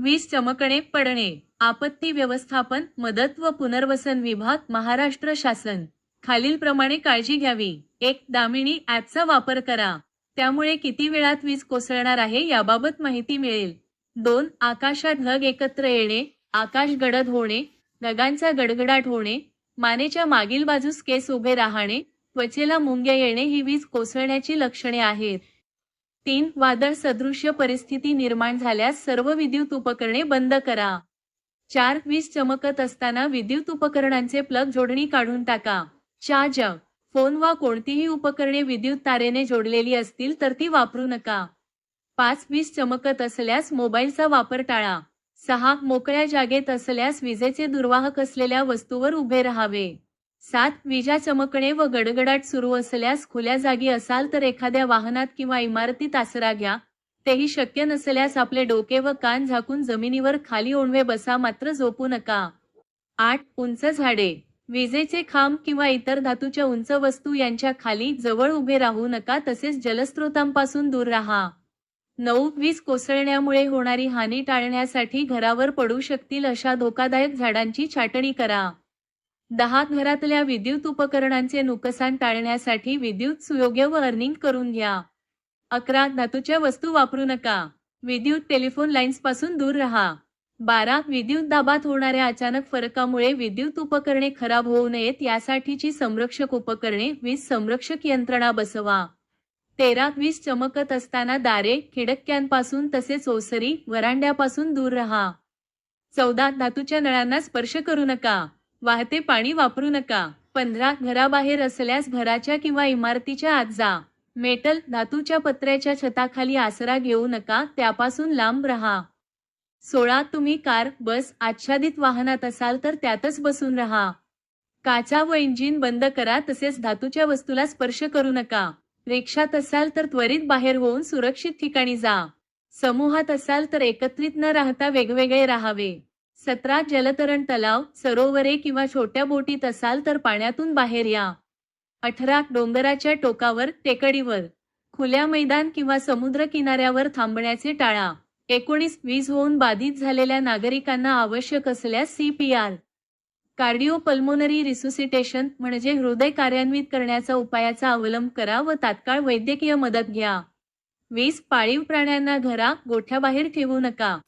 वीज चमकणे पडणे. आपत्ती व्यवस्थापन मदत व पुनर्वसन विभाग महाराष्ट्र शासन. खालीलप्रमाणे काळजी घ्यावी. एक दामिनी ॲपचा वापर करा. त्यामुळे किती वेळात वीज कोसळणार आहे याबाबत माहिती मिळेल. दोन आकाशात ढग एकत्र येणे. आकाश गडद होणे. ढगांचा गडगडाट होणे. मानेच्या मागील बाजूस केस उभे राहणे. त्वचेला मुंग्या येणे ही वीज कोसळण्याची लक्षणे आहेत. तीन वादळ सदृश्य परिस्थिती निर्माण झाल्यास सर्व विद्युत उपकरणे बंद करा. चार वीज चमकत असताना विद्युत उपकरणांचे प्लग जोडणी काढून टाका. चार्ज फोन वा कोणतीही उपकरणे विद्युत तारेने जोडलेली असतील तर ती वापरू नका. पाच वीज चमकत असल्यास मोबाईलचा वापर टाळा. सहा मोकळ्या जागेत असल्यास विजेचे दुर्वाहक असलेल्या वस्तूवर उभे राहावे. सात विजा चमकणे व गडगडाट सुरू असल्यास खुल्या जागी असाल तर एखाद्या वाहनात किंवा इमारतीत आसरा घ्या. तेही शक्य नसल्यास आपले डोके व कान झाकून जमिनीवर खाली ओणवे बसा मात्र झोपू नका. आठ उंच झाडे. विजेचे खांब किंवा इतर धातूच्या उंच वस्तू यांच्या खाली जवळ उभे राहू नका तसेच जलस्रोतांपासून दूर राहा. नऊ वीज कोसळण्यामुळे होणारी हानी टाळण्यासाठी घरावर पडू शकतील अशा धोकादायक झाडांची छाटणी करा. दहा घरातल्या विद्युत उपकरणांचे नुकसान टाळण्यासाठी विद्युत सुयोग्य व अर्निंग करून घ्या. अकरा धातूच्या वस्तू वापरू नका. विद्युत टेलिफोन लाईन्सपासून दूर राहा. बारा विद्युत दाबात होणाऱ्या अचानक फरकामुळे विद्युत उपकरणे खराब होऊ नयेत यासाठीची संरक्षक उपकरणे वीज संरक्षक यंत्रणा बसवा. तेरा वीज चमकत असताना दारे खिडक्यांपासून तसेच ओसरी वरांड्यापासून दूर राहा. चौदा धातूच्या नळांना स्पर्श करू नका. वाहते पाणी वापरू नका. पंधरा घराबाहेर असल्यास घराच्या किंवा इमारतीच्या आत जा. मेटल धातूच्या पत्र्याच्या छताखाली आसरा घेऊ नका त्यापासून लांब राहा. सोळा तुम्ही कार बस आच्छादित वाहनात असाल तर त्यातच बसून राहा. काचा व इंजिन बंद करा तसेच धातूच्या वस्तूला स्पर्श करू नका. रिक्षात असाल तर त्वरित बाहेर होऊन सुरक्षित ठिकाणी जा. समूहात असाल तर एकत्रित न राहता वेगवेगळे राहावे. सतरा जलतरण तलाव सरोवरे किंवा छोट्या बोटीत असाल तर पाण्यातून बाहेर या. अठरा डोंगराच्या टोकावर टेकडीवर. खुल्या मैदान किंवा समुद्र किनाऱ्यावर थांबण्याचे टाळा. एकोणीस वीज होऊन बाधित झालेल्या नागरिकांना आवश्यक असल्यास पी कार्डिओ पल्मोनरी रिसुसिटेशन म्हणजे हृदय कार्यान्वित करण्याचा उपायाचा अवलंब करा व तात्काळ वैद्यकीय मदत घ्या. वीज पाळीव प्राण्यांना घरा गोठ्याबाहेर ठेवू नका.